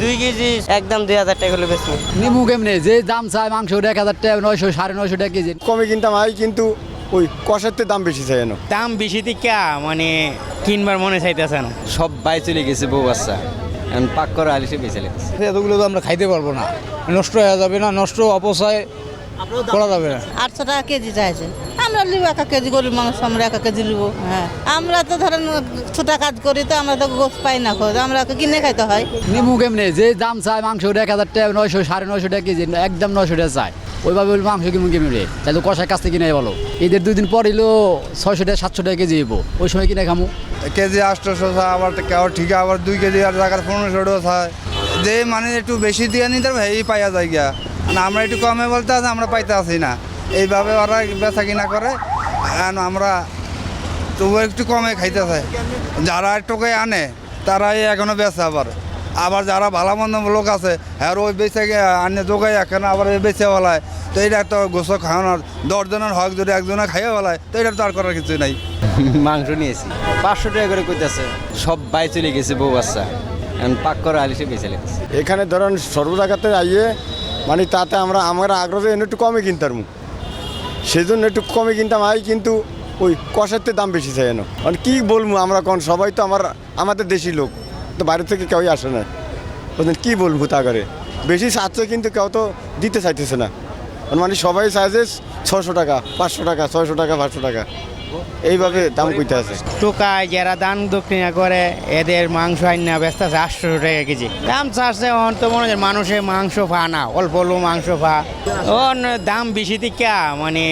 দুই কেজি একদম দুই হাজার টাকা হলে বেশি নিমু কেমনে? যে দাম চায় মাংস এক হাজার টাকা নয়শো সাড়ে নয়শো টাকা কেজি। কমে কিনতাম আই কিন্তু ওই কষাতে দাম বেশি চাই না দাম বেশি থেকে মানে কিনবার মনে চাইতেছে না। সব বাই চলে গেছে বউ বাচ্চা। পাক করা আলিশে বেঁচে লেগেছে। এতগুলো তো আমরা খাইতে পারব না। নষ্ট হয়ে যাবে না নষ্ট অপচয়। করা যাবে না। আটশো টাকা কেজি চাইছে। আমরা নিব একা কেজি গরিব মানুষ আমরা একা কেজি নিব। হ্যাঁ। আমরা তো ধরেন ছোটা কাজ করি তো আমরা তো গোস পাই না খোঁজ। আমরা কিনে খাইতে হয়। নিমু কেমনে? যে দাম চায় মাংস এক হাজার টাকা নয়শো সাড়ে নয়শো টাকা কেজি একদম নয়শো টাকা চায়। ওইভাবে বলব মাংস কিনবো কেমনে তাহলে কষার কাছ থেকে কিনে বলো। ঈদের দুই দিন পর এলো ছয়শো টাকা সাতশো টাকা কেজি এবো ওই সময় কিনে খামু। কেজি আটশোশো আবার কেউ ঠিক আবার দুই কেজি আর জায়গার পনেরোশো চায়। যে মানে একটু বেশি দিয়ে নিতে এই পাইয়া যায় গিয়া। না আমরা একটু কমে বলতে আছে আমরা পাইতে আসি না। এইভাবে ওরা বেচা কিনা করে আমরা তবু একটু কমে খাইতেছে। যারা একটুকে আনে তারাই এখনও বেচে আবার। আবার যারা ভালো মন্দ লোক আছে হ্যাঁ ওই বেচে আনে যোগাই এখন আবার এই বেচে বলায় তো এটা তো গোসো খাওয়ানোর দশজনের হক যদি একজনে খাইয়ে বলায় তো এটা তো আর করার কিছু নাই। মাংস নিয়েছি। পাঁচশো টাকা করে কইতাছে সব বাই চলে গেছে বউ বাচ্চা। এখন পাক করা আলিশে বেঁচে লেগেছে। এখানে ধরেন সর্ব জায়গাতে আইয়ে মানে তাতে আমরা আমরা আগ্রহ একটু কমে কিনতাম। সেই জন্য একটু কমে কিনতাম। আই কিন্তু ওই কষাতে দাম বেশি চাই এনো। মানে কী বলব আমরা কোন? সবাই তো আমার, আমাদের দেশি লোক। তো বাইরে থেকে কেউই আসে না। বলছেন কী বলব তা করে? বেশি চাচ্ছে কিন্তু কেউ তো দিতে চাইতেছে না। মানে সবাই চাইছে ছশো টাকা, পাঁচশো টাকা, ছয়শো টাকা, পাঁচশো টাকা। এইভাবে দাম কইতে আছে। টোকায় যারা দান দক্ষিণা করে এদের মাংস আইনা ব্যস্ত আছে আটশো টাকা কেজি। দাম চাচ্ছে অন তো মনে হয় মানুষের মাংস ফা না অল্প অল্প মাংস ফা। অন দাম বেশি থেকে মানে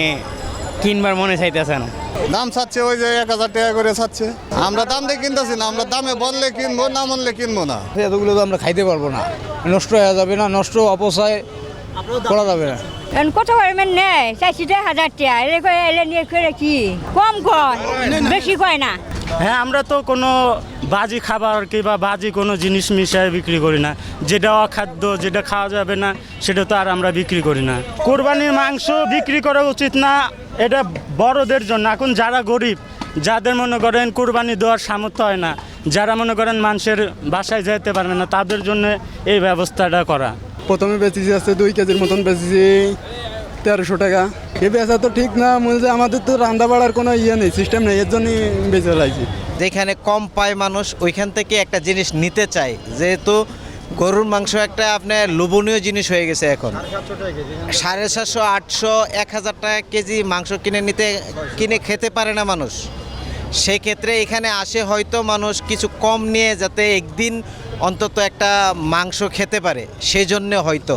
কিনবার মনে চাইতেছে না। দাম চাচ্ছে ওই যে এক হাজার টাকা করে চাচ্ছে। আমরা দাম দিয়ে কিনতেছি না আমরা দামে বললে কিনবো না বললে কিনবো না। এতগুলো তো আমরা খাইতে পারব না। নষ্ট হয়ে যাবে না নষ্ট অপচয় করা যাবে না। কত পরিমাণ নেয়? চাইছি দেড় হাজার টাকা। এলে করে এলে নিয়ে করে কি কম কয়? বেশি কয় না? হ্যাঁ আমরা তো কোনো বাজি খাবার কিংবা বাজি কোনো জিনিস মিশিয়ে বিক্রি করি না। যেটা অখাদ্য, যেটা খাওয়া যাবে না, সেটা তো আর আমরা বিক্রি করি না। কোরবানির মাংস বিক্রি করা উচিত না, এটা বড়দের জন্য। এখন যারা গরিব, যাদের মনে করেন কোরবানি দেওয়ার সামর্থ্য হয় না, যারা মনে করেন মানুষের বাসায় যেতে পারবে না, তাদের জন্য এই ব্যবস্থাটা করা। প্রথমে বেচেছি আছে দুই কেজির মতন বেচেছি, তেরোশো টাকা। এ বেচা তো ঠিক না হয় আমাদের তো রান্না বাড়ার কোনো ইয়ে নেই সিস্টেম নেই, এর জন্যই বেঁচে লাইছি যেখানে কম পায় মানুষ, ওইখান থেকে একটা জিনিস নিতে চায়। যেহেতু গরুর মাংস একটা আপনার লোভনীয় জিনিস হয়ে গেছে এখন। সাড়ে সাতশো আটশো, এক হাজার টাকা কেজি মাংস কিনে নিতে, কিনে খেতে পারে না মানুষ। সেক্ষেত্রে এখানে আসে হয়তো মানুষ কিছু কম নিয়ে যাতে একদিন অন্তত একটা মাংস খেতে পারে সেই জন্য হয়তো।